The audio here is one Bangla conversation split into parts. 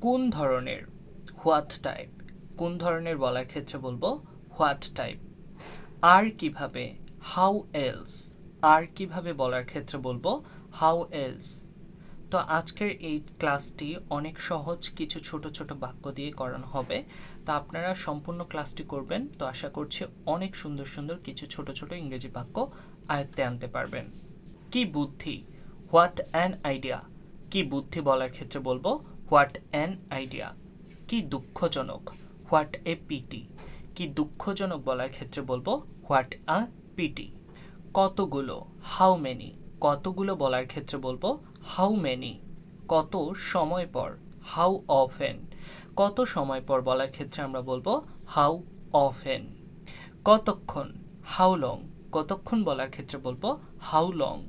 কোন ধরনের হোয়াট টাইপ? কোন ধরনের বলার ক্ষেত্রে বলব হোয়াট টাইপ? আর কীভাবে? How else? আর কীভাবে বলার ক্ষেত্রে বলব হাউ এলস? তো আজকের এই ক্লাসটি অনেক সহজ, কিছু ছোট ছোট বাক্য দিয়ে করানো হবে। তা আপনারা সম্পূর্ণ ক্লাসটি করবেন। তো আশা করছি অনেক সুন্দর সুন্দর কিছু ছোট ছোট ইংরেজি বাক্য আয়ত্তে আনতে পারবেন। কি বুদ্ধি? What an idea? কি বুদ্ধি বলার ক্ষেত্রে বলব হোয়াট অ্যান আইডিয়া? কি দুঃখজনক? হোয়াট এ পিটি কি দুঃখজনক বলার ক্ষেত্রে বলব, হোয়াট আ পিটি কতগুলো? How many? কতগুলো বলার ক্ষেত্রে বলব, হাউ মেনি? কত সময় পর? How often? কত সময় পর বলার ক্ষেত্রে আমরা বলব, হাউ অফেন? কতক্ষণ? How long? কতক্ষণ বলার ক্ষেত্রে বলব, হাউ লং?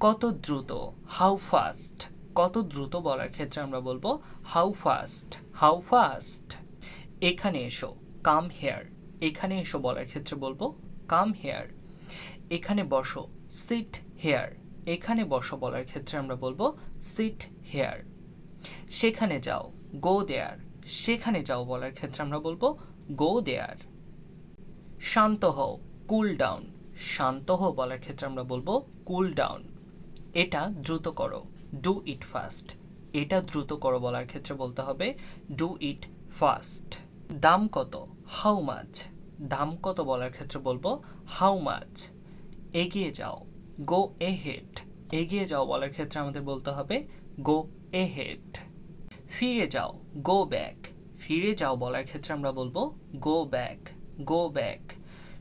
কত দ্রুত? How fast? কত দ্রুত বলার ক্ষেত্রে আমরা বলব হাউ ফাস্ট হাউ ফাস্ট এখানে এসো কাম হেয়ার এখানে এসো বলার ক্ষেত্রে বলব কাম হেয়ার এখানে বসো সিট হেয়ার এখানে বসো বলার ক্ষেত্রে আমরা বলব সিট হেয়ার সেখানে যাও গো দেয়ার সেখানে যাও বলার ক্ষেত্রে আমরা বলব গো দেয়ার শান্ত হও কুল ডাউন শান্ত হও বলার ক্ষেত্রে আমরা বলব কুল ডাউন এটা দ্রুত করো। ডু ইট ফাস্ট এটা দ্রুত করো বলার ক্ষেত্রে বলতে হবে ডু ইট ফাস্ট দাম কত? হাউ মাছ দাম কত বলার ক্ষেত্রে বলব হাউ মাছ এগিয়ে যাও গো এ হেড এগিয়ে যাও বলার ক্ষেত্রে আমাদের বলতে হবে গো এ হেড ফিরে যাও গো ব্যাক ফিরে যাও বলার ক্ষেত্রে আমরা বলব গো ব্যাক গো ব্যাক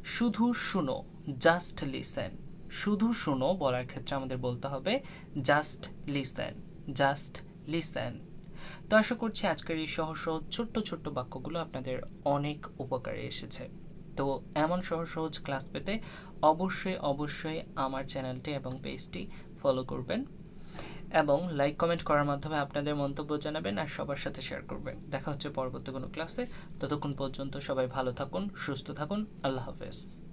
শুধু শুনো জাস্ট লিসেন শুধু শুনো বলার ক্ষেত্রে আমাদের বলতে হবে জাস্ট লিসেন জাস্ট লিসেন তো আশা করছি আজকের এই সহজ সহজ ছোট্ট ছোট্ট বাক্যগুলো আপনাদের অনেক উপকারে এসেছে। তো এমন সহজ সহজ ক্লাস পেতে অবশ্যই অবশ্যই আমার চ্যানেলটি এবং পেজটি ফলো করবেন এবং লাইক কমেন্ট করার মাধ্যমে আপনাদের মন্তব্য জানাবেন আর সবার সাথে শেয়ার করবেন। দেখা হচ্ছে পরবর্তী কোনো ক্লাসে ততক্ষণ পর্যন্ত সবাই ভালো থাকুন, সুস্থ থাকুন। আল্লাহ হাফেজ।